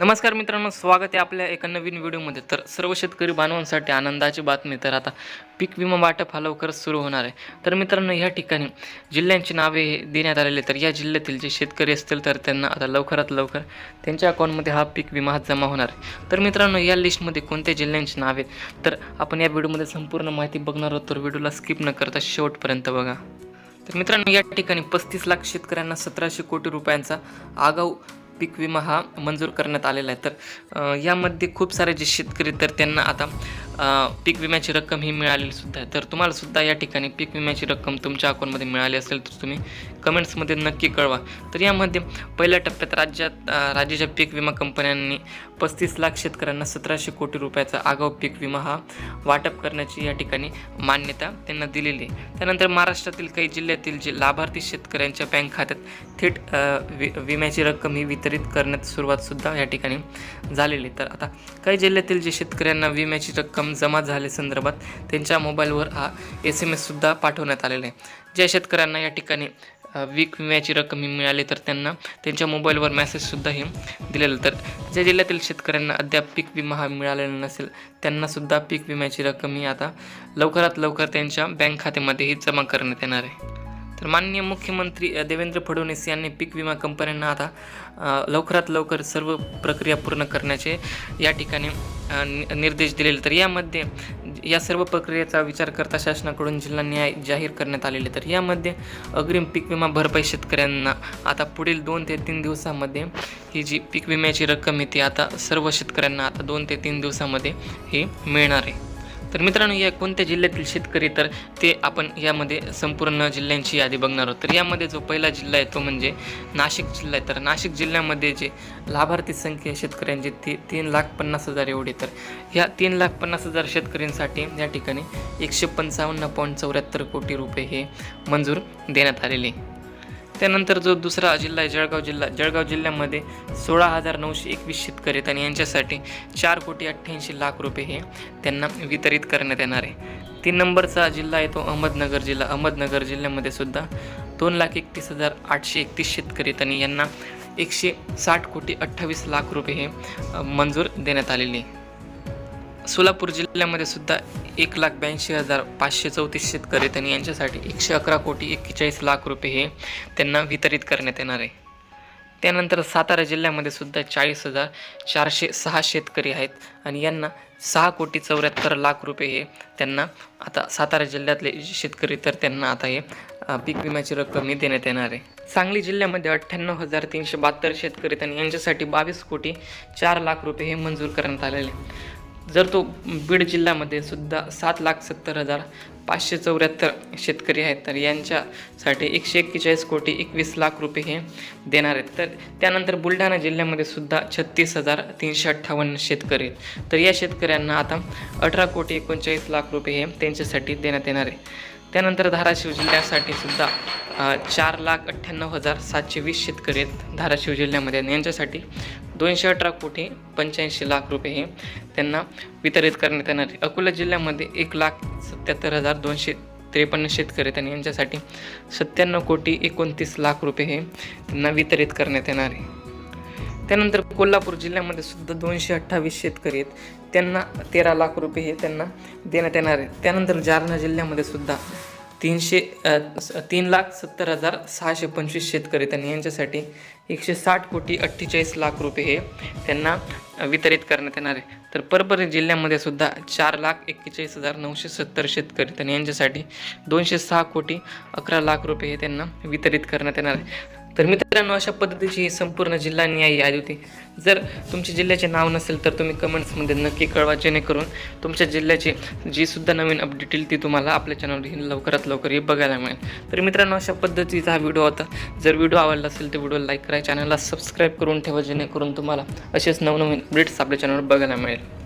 नमस्कार मित्रांनो स्वागत आहे आपल्या एका नवीन व्हिडिओमध्ये. तर सर्व शेतकरी बांधवांसाठी आनंदाची बातमी. तर आता पीक विमा वाटप हा लवकरच सुरू होणार आहे. तर मित्रांनो या ठिकाणी जिल्ह्यांची नावे हे देण्यात आलेले तर या जिल्ह्यातील जे शेतकरी असतील तर त्यांना आता लवकरात लवकर त्यांच्या अकाउंटमध्ये हा पीक विमा हा जमा होणार आहे. तर मित्रांनो या लिस्टमध्ये कोणत्या जिल्ह्यांची नावे तर आपण या व्हिडिओमध्ये संपूर्ण माहिती बघणार आहोत. तर व्हिडिओला स्किप न करता शेवटपर्यंत बघा. तर मित्रांनो या ठिकाणी पस्तीस लाख शेतकऱ्यांना सतराशे कोटी रुपयांचा आगाऊ पीक विमा हा मंजूर करण्यात आलेला आहे. तर यामध्ये खूप सारे जे शेतकरी तर त्यांना आता पीक विम्याची रक्कम ही मिळालेली सुद्धा आहे. तर तुम्हाला सुद्धा या ठिकाणी पीक विम्याची रक्कम तुमच्या अकाउंटमध्ये मिळाली असेल तर तुम्ही कमेंट्समध्ये नक्की कळवा. तर यामध्ये पहिल्या टप्प्यात राज्यात राज्याच्या पीक विमा कंपन्यांनी पस्तीस लाख शेतकऱ्यांना सतराशे कोटी रुपयाचा आगाऊ पीक विमा हा वाटप करण्याची या ठिकाणी मान्यता त्यांना दिलेली आहे. त्यानंतर महाराष्ट्रातील काही जिल्ह्यातील जे लाभार्थी शेतकऱ्यांच्या बँक खात्यात थेट वि विम्याची रक्कम ही वितरित करण्यात सुरुवातसुद्धा या ठिकाणी झालेली तर आता काही जिल्ह्यातील जे शेतकऱ्यांना विम्याची रक्कम जमा झाले संदर्भात त्यांच्या मोबाईलवर हा एस एम एससुद्धा पाठवण्यात आलेला आहे. ज्या शेतकऱ्यांना या ठिकाणी वीक पीक विम्याची रक्कम मिळाली तर त्यांना त्यांच्या मोबाईलवर मेसेजसुद्धा हे दिलेलं. तर ज्या जिल्ह्यातील शेतकऱ्यांना अद्याप पीक विमा हा मिळालेला नसेल त्यांनासुद्धा पीक विम्याची रक्कम ही आता लवकरात लवकर त्यांच्या बँक खात्यामध्ये ही जमा करण्यात येणार आहे. तर माननीय मुख्यमंत्री देवेंद्र फडणवीस यांनी पीक विमा कंपन्यांना आता लवकरात लवकर सर्व प्रक्रिया पूर्ण करण्याचे या ठिकाणी नि- निर्देश दिलेले. तर यामध्ये या सर्व प्रक्रियेचा विचार करता शासनाकडून जिल्हा न्याय जाहीर करण्यात आलेले. तर यामध्ये अग्रिम पीक विमा भरपाई शेतकऱ्यांना आता पुढील दोन ते तीन दिवसामध्ये ही जी पीक विम्याची रक्कम आहे ती आता सर्व शेतकऱ्यांना आता दोन ते तीन दिवसामध्ये ही मिळणार आहे. तर मित्रांनो या कोणत्या जिल्ह्यातील शेतकरी तर ते आपण यामध्ये संपूर्ण जिल्ह्यांची यादी बघणार आहोत. तर यामध्ये जो पहिला जिल्हा आहे तो म्हणजे नाशिक जिल्हा आहे. तर नाशिक जिल्ह्यामध्ये जे लाभार्थी संख्या शेतकऱ्यांची ती तीन लाख पन्नास हजार एवढी. तर ह्या तीन लाख पन्नास हजार शेतकऱ्यांसाठी या ठिकाणी एकशे पंचावन्न पॉईंट चौऱ्याहत्तर कोटी रुपये हे मंजूर देण्यात आलेले. आहे. त्यानंतर जो दुसरा जिल्हा आहे जळगाव जिल्हा जळगाव जिल्ह्यामध्ये सोळा हजार नऊशे एकवीस शेतकरी आहेत आणि यांच्यासाठी चार कोटी अठ्ठ्याऐंशी लाख रुपये हे त्यांना वितरित करण्यात येणार आहे. तीन नंबरचा जिल्हा आहे तो अहमदनगर जिल्हा. अहमदनगर जिल्ह्यामध्ये सुद्धा दोन लाख एकतीस हजार आठशे एकतीस शेतकरी आहेत आणि यांना एकशे साठ कोटी अठ्ठावीस लाख रुपये हे मंजूर देण्यात आलेले आहे. सोलापूर जिल्ह्यामध्ये सुद्धा एक लाख ब्याऐंशी हजार पाचशे चौतीस शेतकरी त्यांनी यांच्यासाठी एकशे अकरा कोटी एक्केचाळीस लाख रुपये हे त्यांना वितरित करण्यात येणार आहे त्यानंतर सातारा जिल्ह्यामध्ये सुद्धा चाळीस हजार चारशे सहा शेतकरी आहेत आणि यांना सहा कोटी चौऱ्याहत्तर लाख रुपये हे त्यांना आता सातारा जिल्ह्यातले जे शेतकरी तर त्यांना आता हे पीक विम्याची रक्कम ही देण्यात येणार आहे सांगली जिल्ह्यामध्ये अठ्ठ्याण्णव हजार तीनशे बहात्तर शेतकरी त्यांनी यांच्यासाठी बावीस कोटी चार लाख रुपये हे मंजूर करण्यात आलेले आहे. जर तो बीड जिल्ह्यामध्ये सुद्धा सात लाख सत्तर हजार पाचशे चौऱ्याहत्तर शेतकरी आहेत तर यांच्यासाठी एकशे एक्केचाळीस कोटी एकवीस लाख रुपये हे देणार आहेत. तर त्यानंतर बुलढाणा जिल्ह्यामध्ये सुद्धा छत्तीस हजार तीनशे अठ्ठावन्न शेतकरी आहेत. तर या शेतकऱ्यांना आता अठरा कोटी एकोणचाळीस लाख रुपये हे त्यांच्यासाठी देण्यात येणार आहे. त्यानंतर धाराशिव जिल्ह्यासाठी सुद्धा चार लाख अठ्ठ्याण्णव हजार सातशे वीस शेतकरी आहेत धाराशिव जिल्ह्यामध्ये आणि यांच्यासाठी दोनशे अठरा कोटी पंच्याऐंशी लाख रुपये हे त्यांना वितरित करण्यात येणार आहे. अकोला जिल्ह्यामध्ये एक लाख सत्याहत्तर हजार दोनशे त्रेपन्न शेतकरी आहेत आणि यांच्यासाठी सत्त्याण्णव कोटी एकोणतीस लाख रुपये हे त्यांना वितरित करण्यात येणार आहे. त्यानंतर कोल्हापूर जिल्ह्यामध्ये सुद्धा दोनशे अठ्ठावीस शेतकरी आहेत. त्यांना तेरा लाख रुपये हे त्यांना देण्यात येणार आहे त्यानंतर जालना जिल्ह्यामध्ये सुद्धा तीनशे तीन लाख सत्तर हजार सहाशे पंचवीस शेतकरी त्यांनी आणि यांच्यासाठी एकशे साठ कोटी अठ्ठेचाळीस लाख रुपये हे त्यांना वितरित करण्यात येणार आहे. तर परभणी जिल्ह्यामध्ये सुद्धा चार लाख एक्केचाळीस हजार नऊशे सत्तर शेतकरी त्यांनी यांच्यासाठी दोनशे सहा कोटी अकरा लाख रुपये हे त्यांना वितरित करण्यात येणार आहे. तर मित्रांनो अशा पद्धतीची ही संपूर्ण जिल्हा न्यायी यादी होती. जर तुमच्या जिल्ह्याचे नाव नसेल तर तुम्ही कमेंट्समध्ये नक्की कळवा जेणेकरून तुमच्या जिल्ह्याची जी सुद्धा नवीन अपडेट येईल ती तुम्हाला आपल्या चॅनलवर लवकरात लवकर ही बघायला मिळेल. तर मित्रांनो अशा पद्धतीचा हा व्हिडिओ होता. जर व्हिडिओ आवडला असेल तर व्हिडिओ लाईक करा चॅनलला सबस्क्राईब करून ठेवा जेणेकरून तुम्हाला असेच नवनवीन अपडेट्स आपल्या चॅनलवर बघायला मिळेल.